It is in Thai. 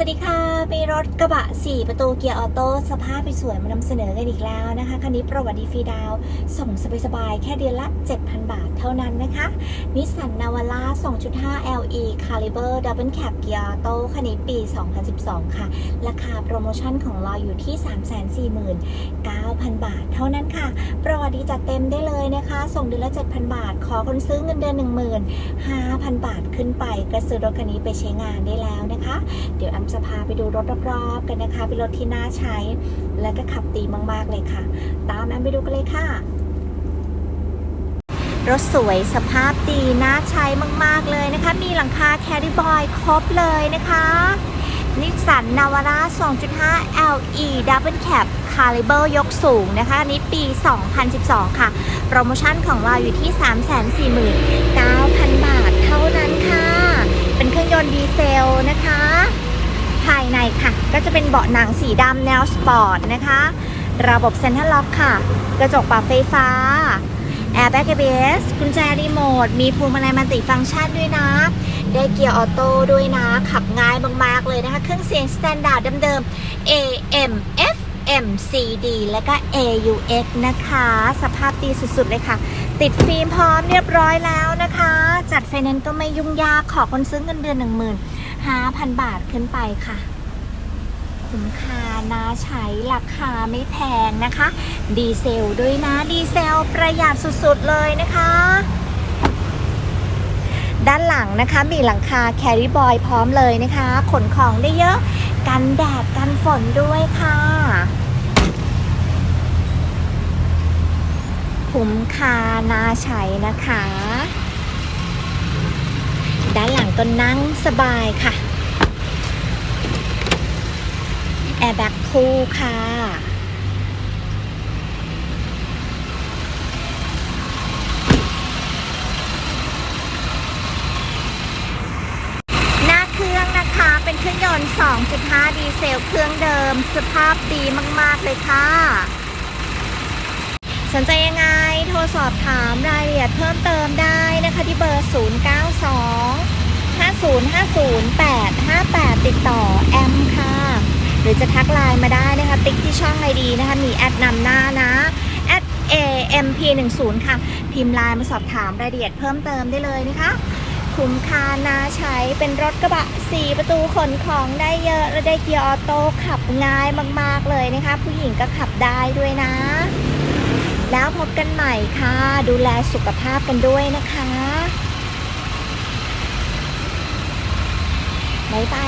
สวัสดีค่ะ มีรถกระบะ 4 ประตูเกียร์ออโต้สภาพสวยมานำเสนอกันอีกแล้วนะคะ คันนี้ประวัติฟรีดาว ส่งสบายๆ แค่เดือนละ 7,000 บาทเท่านั้นนะคะ นิสสันนาวาร่า 2.5 LE Caliber Double Cab เกียร์ออโต้คันนี้ปี 2012 ค่ะ ราคาโปรโมชั่นของเราอยู่ที่ 349,000 บาทเท่านั้นค่ะ ประวัติจัดเต็มได้เลยนะคะ ส่งเดือนละ 7,000 บาท ขอคนซื้อเงินเดือน 15,000 บาทขึ้นไปก็ซื้อรถคันนี้ไปใช้งานได้แล้วนะคะ เดี๋ยวแอมจะพาไปดูรถรอบๆกันนะคะ เป็นรถที่น่าใช้ และก็ขับดีมากๆเลยค่ะ ตามแอมไปดูกันเลยค่ะ รถสวยสภาพดีน่าใช้มากๆเลยนะคะ มีหลังคาแคริบอยครบเลยนะคะนิสสันนาวาร่า 2.5 LE Double Cab Caliber ยกสูงนะคะอันนี้ปี 2012 ค่ะ โปรโมชั่นของเราอยู่ที่ 349,000 บาทเท่านั้นค่ะ เป็นเครื่องยนต์ดีเซลนะคะ ในค่ะ ก็จะเป็นเบาะหนังสีดำแนวสปอร์ตนะคะ ระบบเซ็นทรัลล็อกค่ะ กระจกปรับไฟฟ้าแอร์แบ็กเบสกุญแจรีโมท มีพวงมาลัยมัลติฟังก์ชันด้วยนะ ได้เกียร์ออโต้ด้วยนะ ขับง่ายมาก ๆ เลยนะคะ เครื่องเสียงสแตนดาร์ดเดิมๆ AM FM CD และก็ AUX นะคะ สภาพดีสุด ๆ เลยค่ะ ติดฟิล์มพร้อมเรียบร้อยแล้วนะคะ จัดไฟแนนซ์ก็ไม่ยุ่งยาก ขอคนซื้อเงินเดือน 15,000 บาทขึ้นไปค่ะ คุ้มค่าน่าใช้ราคาไม่แพงนะคะ ดีเซลด้วยนะดีเซลประหยัดสุดๆเลยนะคะ ด้านหลังนะคะมีหลังคาแคริบอยพร้อมเลยนะคะ ขนของได้เยอะ กันแดดกันฝนด้วยค่ะคุ้มค่าน่าใช้นะคะ ด้านหลังก็นั่งสบายค่ะ แบ็กคูค่ะ หน้าเครื่องนะคะเป็นเครื่องยนต์ 2.5 ดีเซลเครื่องเดิม สภาพดีมาก ๆ เลยค่ะ สนใจยังไงโทรสอบถามรายละเอียดเพิ่มเติมได้นะคะที่เบอร์ 092 5050858 ติดต่อแอมค่ะ รือจะทักไลน์มาได้นะคะ ติ๊กที่ช่องไอดีนะคะ มีแอดนำหน้านะ at amp10 ค่ะ พิมพ์ไลน์มาสอบถามรายละเอียดเพิ่มเติมได้เลยนะคะ คุ้มค่านาใช้เป็นรถกระบะ 4 ประตูขนของได้เยอะและได้เกียร์ออโต้ขับง่ายมากๆเลยนะคะ ผู้หญิงก็ขับได้ด้วยนะ แล้วพบกันใหม่ค่ะ ดูแลสุขภาพกันด้วยนะคะบ๊ายบาย